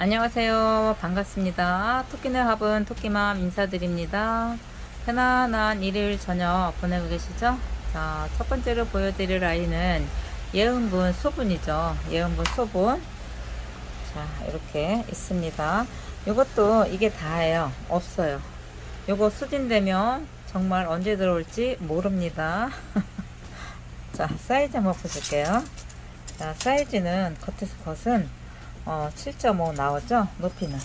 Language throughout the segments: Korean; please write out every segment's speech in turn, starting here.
안녕하세요. 반갑습니다. 토끼네 합은 토끼맘 인사드립니다. 편안한 일요일 저녁 보내고 계시죠? 자, 첫 번째로 보여드릴 아이는 예은분 소분이죠. 예은분 소분. 자, 이렇게 있습니다. 이것도 이게 다예요. 없어요. 요거 수진되면 정말 언제 들어올지 모릅니다. 자, 사이즈 한번 보실게요. 자, 사이즈는 겉에서 겉은 어, 7.5 나오죠? 높이는.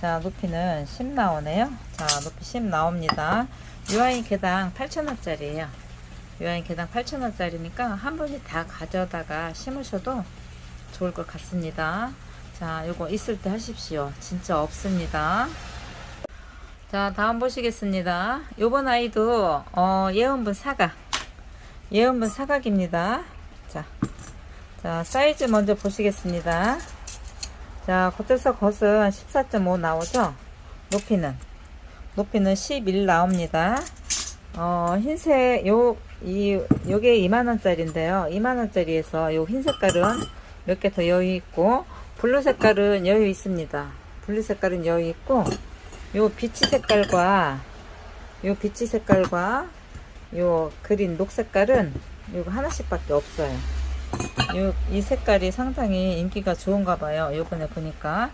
자, 높이는 10 나오네요. 자, 높이 10 나옵니다. 유아인 개당 8,000원짜리예요. 유아인 개당 8,000원짜리니까 한 분이 다 가져다가 심으셔도 좋을 것 같습니다. 자, 요거 있을 때 하십시오. 진짜 없습니다. 자, 다음 보시겠습니다. 요번 아이도 어, 예언분 사각. 예언분 사각입니다. 자, 자, 사이즈 먼저 보시겠습니다. 자, 겉에서 겉은 14.5 나오죠? 높이는. 높이는 11 나옵니다. 어, 흰색, 요, 이, 요게 2만원짜리인데요. 2만원짜리에서 요 흰 색깔은 몇 개 더 여유 있고, 블루 색깔은 여유 있습니다. 블루 색깔은 여유 있고, 요 비치 색깔과, 요 비치 색깔과, 요 그린 녹 색깔은 요거 하나씩밖에 없어요. 요, 이 색깔이 상당히 인기가 좋은가 봐요. 요번에 보니까.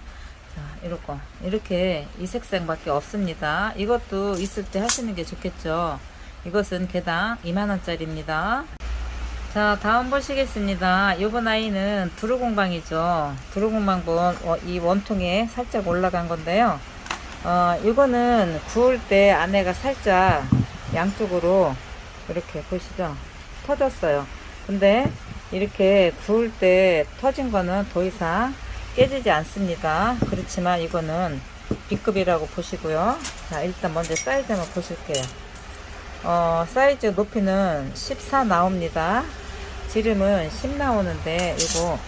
자, 이렇게, 이렇게 이 색상밖에 없습니다. 이것도 있을 때 하시는 게 좋겠죠. 이것은 개당 2만원짜리입니다. 자, 다음 보시겠습니다. 요번 아이는 두루공방이죠. 두루공방분, 어, 이 원통에 살짝 올라간 건데요. 어, 이거는 구울 때 안에가 살짝 양쪽으로 이렇게 보시죠. 터졌어요. 근데 이렇게 구울 때 터진 거는 더 이상 깨지지 않습니다. 그렇지만 이거는 B급이라고 보시고요. 자, 일단 먼저 사이즈 한번 보실게요. 어, 사이즈 높이는 14 나옵니다. 지름은 10 나오는데 이거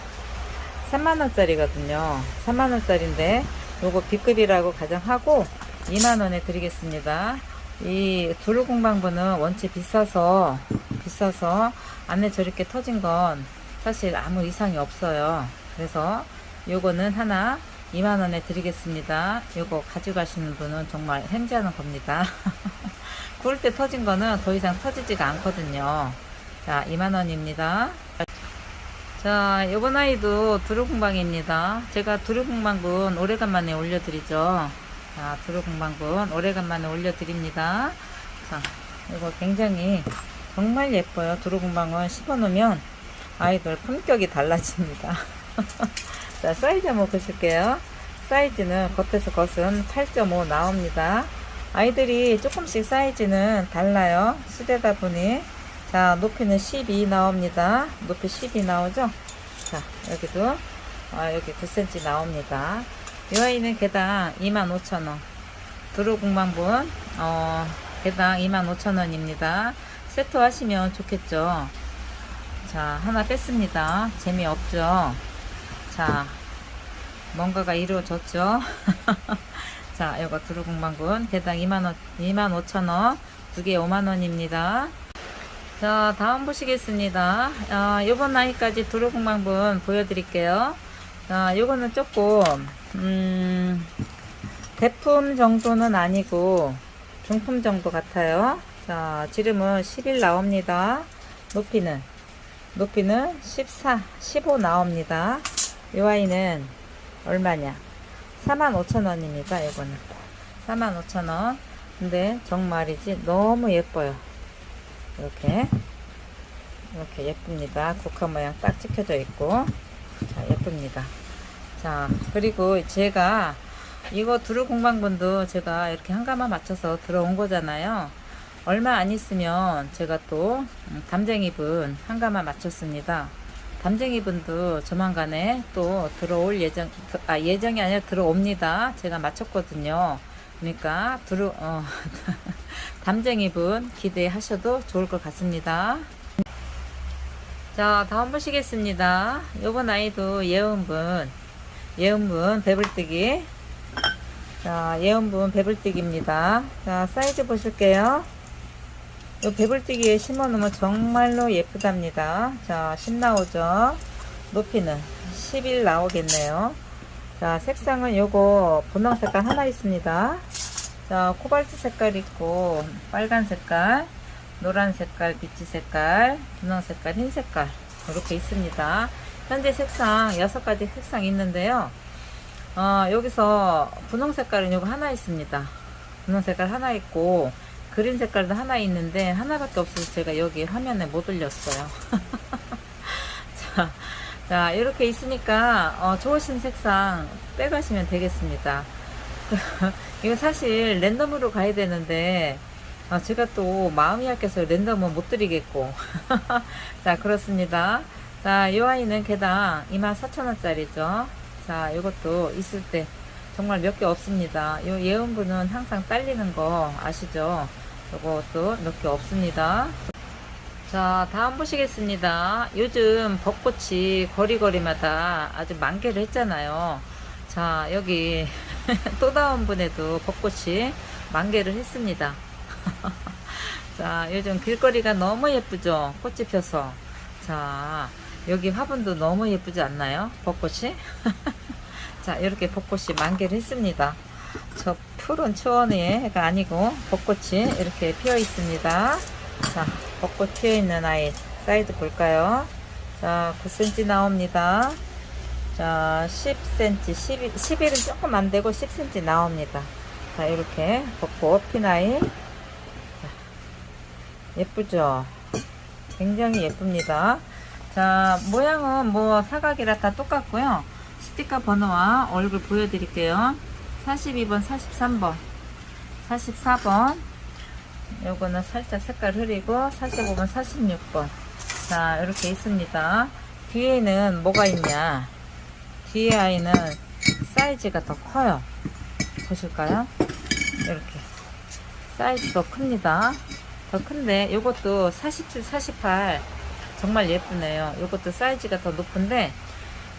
3만원짜리거든요. 3만원짜리인데 요거 B급이라고 가정하고 2만원에 드리겠습니다. 이 두루공방분은 원체 비싸서 비싸서 안에 저렇게 터진 건 사실 아무 이상이 없어요. 그래서 요거는 하나 2만원에 드리겠습니다. 요거 가져가시는 분은 정말 햄지하는 겁니다. 구울 때 터진 거는 더 이상 터지지가 않거든요. 자, 2만원입니다. 자, 요번 아이도 두루공방입니다. 제가 두루공방분 오래간만에 올려드리죠. 자, 두루공방분 오래간만에 올려드립니다. 자, 이거 굉장히 정말 예뻐요. 두루공방은 씹어놓으면 아이들 품격이 달라집니다. 자, 사이즈 한번 보실게요. 사이즈는 겉에서 겉은 8.5 나옵니다. 아이들이 조금씩 사이즈는 달라요. 수제다 보니. 자, 높이는 12 나옵니다. 높이 12 나오죠? 자, 여기도, 아, 여기 9cm 나옵니다. 이 아이는 개당 25,000원. 두루공방분, 어, 개당 25,000원입니다. 세트 하시면 좋겠죠? 자, 하나 뺐습니다. 재미없죠? 자, 뭔가가 이루어졌죠? 자, 이거 두루공방분 개당 2만원, 25,000원, 두 개 5만원입니다. 자, 다음 보시겠습니다. 아, 요번 나이까지 두루공방분 보여드릴게요. 자, 요거는 조금, 음, 대품 정도는 아니고, 중품 정도 같아요. 자, 지름은 11 나옵니다. 높이는, 높이는 14, 15 나옵니다. 요 아이는 얼마냐? 45,000원입니다. 이거는 45,000원. 근데 정말이지 너무 예뻐요. 이렇게 이렇게 예쁩니다. 국화 모양 딱 찍혀져 있고 자 예쁩니다. 자 그리고 제가 이거 두루 공방분도 제가 이렇게 한 가마 맞춰서 들어온 거잖아요. 얼마 안 있으면 제가 또 음, 담쟁이분 한가마 맞췄습니다. 담쟁이분도 조만간에 또 들어올 예정, 아, 예정이 아니라 들어옵니다. 제가 맞췄거든요. 그러니까, 두루, 어, 담쟁이분 기대하셔도 좋을 것 같습니다. 자, 다음 보시겠습니다. 요번 아이도 예은분, 예은분 배불뜨기. 자, 예은분 배불뜨기입니다. 자, 사이즈 보실게요. 요 배불뜨기에 심어 놓으면 정말로 예쁘답니다. 자, 10 나오죠. 높이는 11 나오겠네요. 자, 색상은 요거 분홍 색깔 하나 있습니다. 자, 코발트 색깔 있고, 빨간 색깔, 노란 색깔, 비치 색깔, 분홍 색깔, 흰 색깔. 이렇게 있습니다. 현재 색상, 여섯 가지 색상 있는데요. 어, 여기서 분홍 색깔은 요거 하나 있습니다. 분홍 색깔 하나 있고, 그린 색깔도 하나 있는데, 하나밖에 없어서 제가 여기 화면에 못 올렸어요. 자, 자, 이렇게 있으니까, 어, 좋으신 색상 빼가시면 되겠습니다. 이거 사실 랜덤으로 가야 되는데, 아, 제가 또 마음이 약해서 랜덤은 못 드리겠고. 자, 그렇습니다. 자, 이 아이는 개당 24,000원짜리죠. 자, 이것도 있을 때 정말 몇 개 없습니다. 이 예은분은 항상 딸리는 거 아시죠? 이것도 몇 개 없습니다. 자, 다음 보시겠습니다. 요즘 벚꽃이 거리거리마다 아주 만개를 했잖아요. 자, 여기 또 다운 분에도 벚꽃이 만개를 했습니다. 자, 요즘 길거리가 너무 예쁘죠? 꽃이 펴서. 자, 여기 화분도 너무 예쁘지 않나요? 벚꽃이? 자, 이렇게 벚꽃이 만개를 했습니다. 저 푸른 초원이가 아니고 벚꽃이 이렇게 피어 있습니다. 자, 벚꽃 피어 있는 아이 사이즈 볼까요? 자, 9cm 나옵니다. 자, 10cm, 11, 11은 조금 안 되고 10cm 나옵니다. 자, 이렇게 벚꽃 핀 아이. 자, 예쁘죠? 굉장히 예쁩니다. 자, 모양은 뭐 사각이라 다 똑같고요. 스티커 번호와 얼굴 보여드릴게요. 42번, 43번, 44번. 요거는 살짝 색깔 흐리고 45번, 46번. 자, 이렇게 있습니다. 뒤에는 뭐가 있냐? 뒤에 아이는 사이즈가 더 커요. 보실까요? 이렇게. 사이즈 더 큽니다. 더 큰데, 요것도 47, 48. 정말 예쁘네요. 요것도 사이즈가 더 높은데,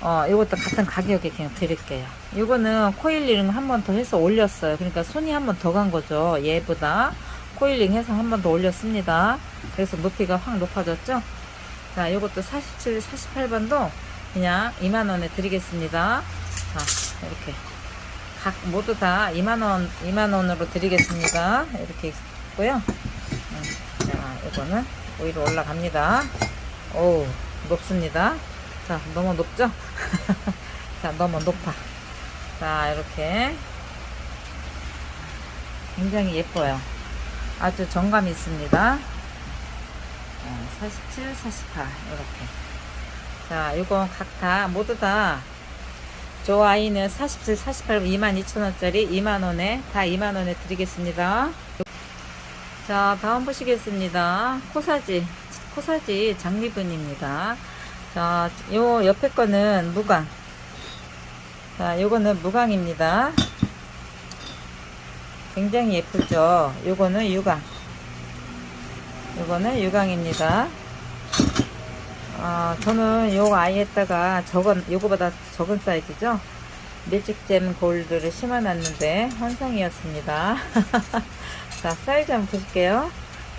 어, 이것도 같은 가격에 그냥 드릴게요. 이거는 코일링 한 번 더 해서 올렸어요. 그러니까 손이 한 번 더 간 거죠. 얘보다. 코일링 해서 한 번 더 올렸습니다. 그래서 높이가 확 높아졌죠. 자, 이것도 47, 48번도 그냥 2만원에 드리겠습니다. 자, 이렇게. 각 모두 다 2만원, 2만원으로 드리겠습니다. 이렇게 있고요. 음, 자, 이거는 오히려 올라갑니다. 오, 높습니다. 자, 너무 높죠? 자, 너무 높아. 자, 이렇게. 굉장히 예뻐요. 아주 정감 있습니다. 어, 47, 48, 이렇게. 자, 이거 각 다, 모두 다, 저 아이는 47, 48, 22,000원짜리 2만원에, 다 2만원에 드리겠습니다. 자, 다음 보시겠습니다. 코사지, 코사지 장미분입니다. 자, 요 옆에 거는 무광. 자, 요거는 무광입니다. 굉장히 예쁘죠? 요거는 유광. 요거는 유광입니다. 아, 저는 요 아이에다가 적은, 요거보다 적은 사이즈죠? 밀직잼 골드를 심어놨는데, 환상이었습니다. 자, 사이즈 한번 보실게요.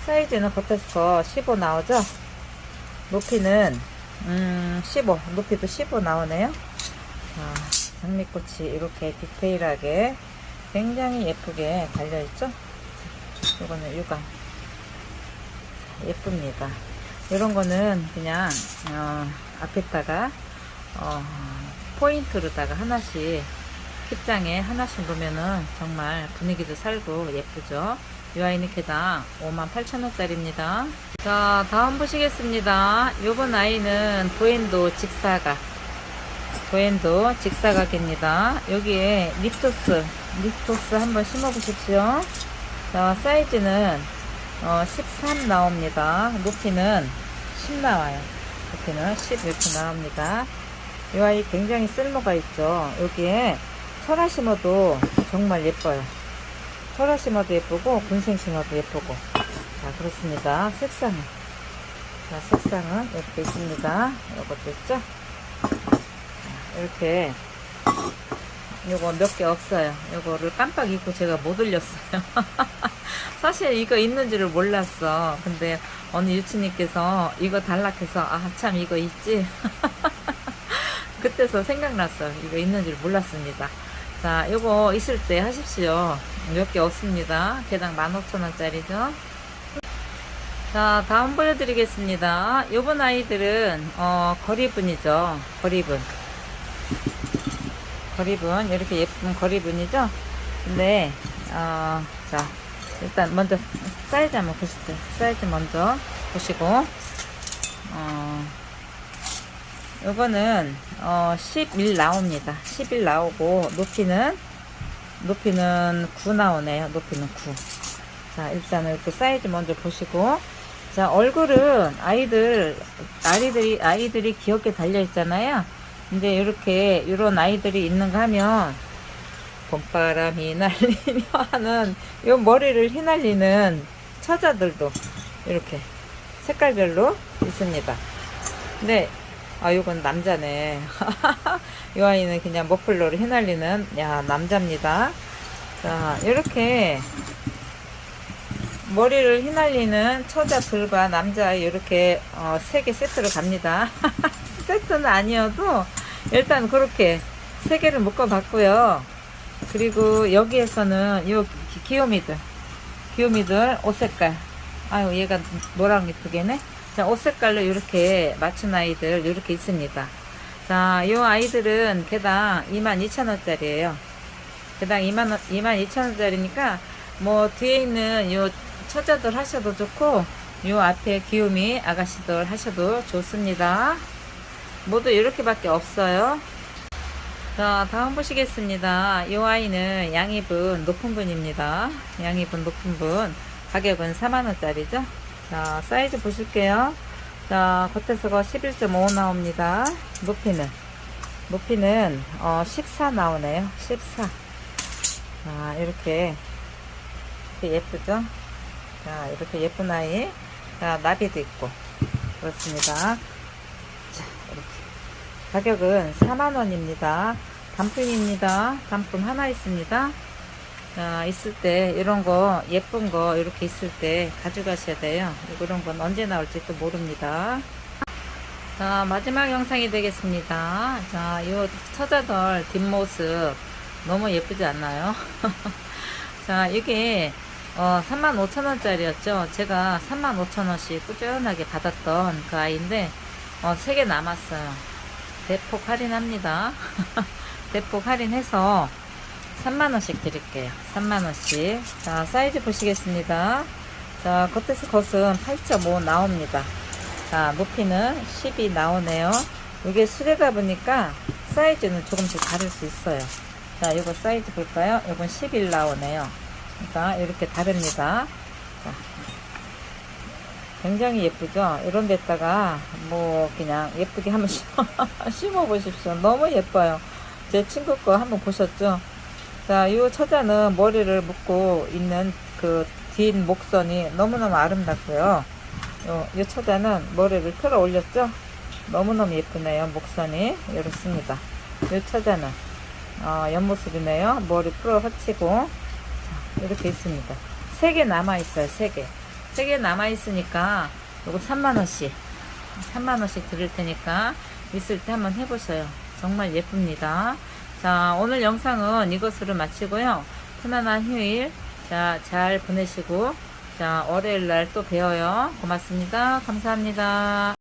사이즈는 겉에서 15 나오죠? 높이는 음, 15. 높이도 15 나오네요. 자, 장미꽃이 이렇게 디테일하게 굉장히 예쁘게 달려있죠? 이거는 유감. 예쁩니다. 이런 거는 그냥, 어, 앞에다가, 어, 포인트로다가 하나씩, kit장에 하나씩 놓으면은 정말 분위기도 살고 예쁘죠? 개당 58,000원짜리입니다. 자, 다음 보시겠습니다. 요번 아이는 도엔도 직사각. 도엔도 직사각입니다. 여기에 립토스, 립토스 한번 심어 보십시오. 자, 사이즈는 어, 13 나옵니다. 높이는 10 나와요. 높이는 10 이렇게 나옵니다. 이 아이 굉장히 쓸모가 있죠. 여기에 철화 심어도 정말 예뻐요. 철화 심어도 예쁘고 군생 심어도 예쁘고. 자 그렇습니다. 색상은. 자 색상은 이렇게 있습니다. 이것도 있죠? 자, 이렇게 요거 몇 개 없어요. 요거를 깜빡 잊고 제가 못 올렸어요. 사실 이거 있는지를 몰랐어. 근데 어느 유치님께서 이거 달락해서 아 참 이거 있지? 그때서 생각났어. 이거 있는 줄 몰랐습니다. 자, 요거 있을 때 하십시오. 몇 개 없습니다. 개당 15,000원짜리죠. 자, 다음 보여드리겠습니다. 요번 아이들은, 어, 거리분이죠. 거리분. 거리분. 이렇게 예쁜 거리분이죠. 근데, 어, 자, 일단 먼저 사이즈 한번 보시죠. 사이즈 먼저 보시고, 어, 요거는, 어, 11 나옵니다. 11 나오고, 높이는, 높이는 9 나오네요. 높이는 9. 자, 일단은 이렇게 사이즈 먼저 보시고, 자, 얼굴은 아이들, 아이들이, 아이들이 귀엽게 달려 있잖아요. 근데 이렇게, 이런 아이들이 있는가 하면, 봄바람이 날리며 하는, 요 머리를 휘날리는 처자들도 이렇게 색깔별로 있습니다. 근데, 아, 요건 남자네. 이 아이는 그냥 머플러를 휘날리는, 야, 남자입니다. 자, 이렇게, 머리를 휘날리는 처자들과 남자 이렇게 어, 세개 세트로 갑니다. 세트는 아니어도 일단 그렇게 세 개를 묶어봤고요. 그리고 여기에서는 요 기- 귀요미들, 귀요미들 옷 색깔. 아유 얘가 노랑 예쁘게네. 자, 옷 색깔로 이렇게 맞춘 아이들 이렇게 있습니다. 자, 요 아이들은 개당 22,000원짜리예요. 개당 2만 원, 22,000원짜리니까 뭐 뒤에 있는 요 처자들 하셔도 좋고 요 앞에 귀요미 아가씨들 하셔도 좋습니다. 모두 이렇게밖에 없어요. 자, 다음 보시겠습니다. 이 아이는 양입은 높은 분입니다. 양입은 높은 분. 가격은 4만원짜리죠. 자, 사이즈 보실게요. 자, 겉에서가 11.5 나옵니다. 높이는, 높이는, 어, 14 나오네요. 14. 자, 이렇게, 이렇게 예쁘죠? 자, 이렇게 예쁜 아이. 자, 나비도 있고. 그렇습니다. 자, 이렇게. 가격은 4만원입니다. 단품입니다. 단품 하나 있습니다. 자, 있을 때, 이런 거, 예쁜 거, 이렇게 있을 때 가져가셔야 돼요. 이런 건 언제 나올지 또 모릅니다. 자, 마지막 영상이 되겠습니다. 자, 이 처자들 뒷모습 너무 예쁘지 않나요? 자, 이게, 어, 35,000원짜리였죠. 제가 35,000원씩 꾸준하게 받았던 그 아이인데, 어, 3개 남았어요. 대폭 할인합니다. 대폭 할인해서 3만원씩 드릴게요. 3만원씩. 자, 사이즈 보시겠습니다. 자, 겉에서 겉은 8.5 나옵니다. 자, 높이는 10이 나오네요. 이게 수레가 보니까 사이즈는 조금씩 다를 수 있어요. 자, 이거 사이즈 볼까요? 이건 11 나오네요. 그러니까 이렇게 다릅니다. 자, 굉장히 예쁘죠? 이런 데다가 뭐 그냥 예쁘게 한번 심어 보십시오. 너무 예뻐요. 제 친구 거 한번 보셨죠? 자, 이 처자는 머리를 묶고 있는 그 뒷 목선이 너무너무 아름답고요. 요, 이 처자는 머리를 끌어 올렸죠? 너무너무 예쁘네요. 목선이. 이렇습니다. 이 처자는 어, 옆모습이네요. 머리 풀어 허치고 자, 이렇게 있습니다. 세개 남아 있어요. 세 개. 세개 남아 있으니까 요거 3만 원씩 3만 원씩 드릴 테니까 있을 때 한번 해보셔요. 정말 예쁩니다. 자 오늘 영상은 이것으로 마치고요. 편안한 휴일 자 잘 보내시고 자 월요일 날또 봬요. 고맙습니다. 감사합니다.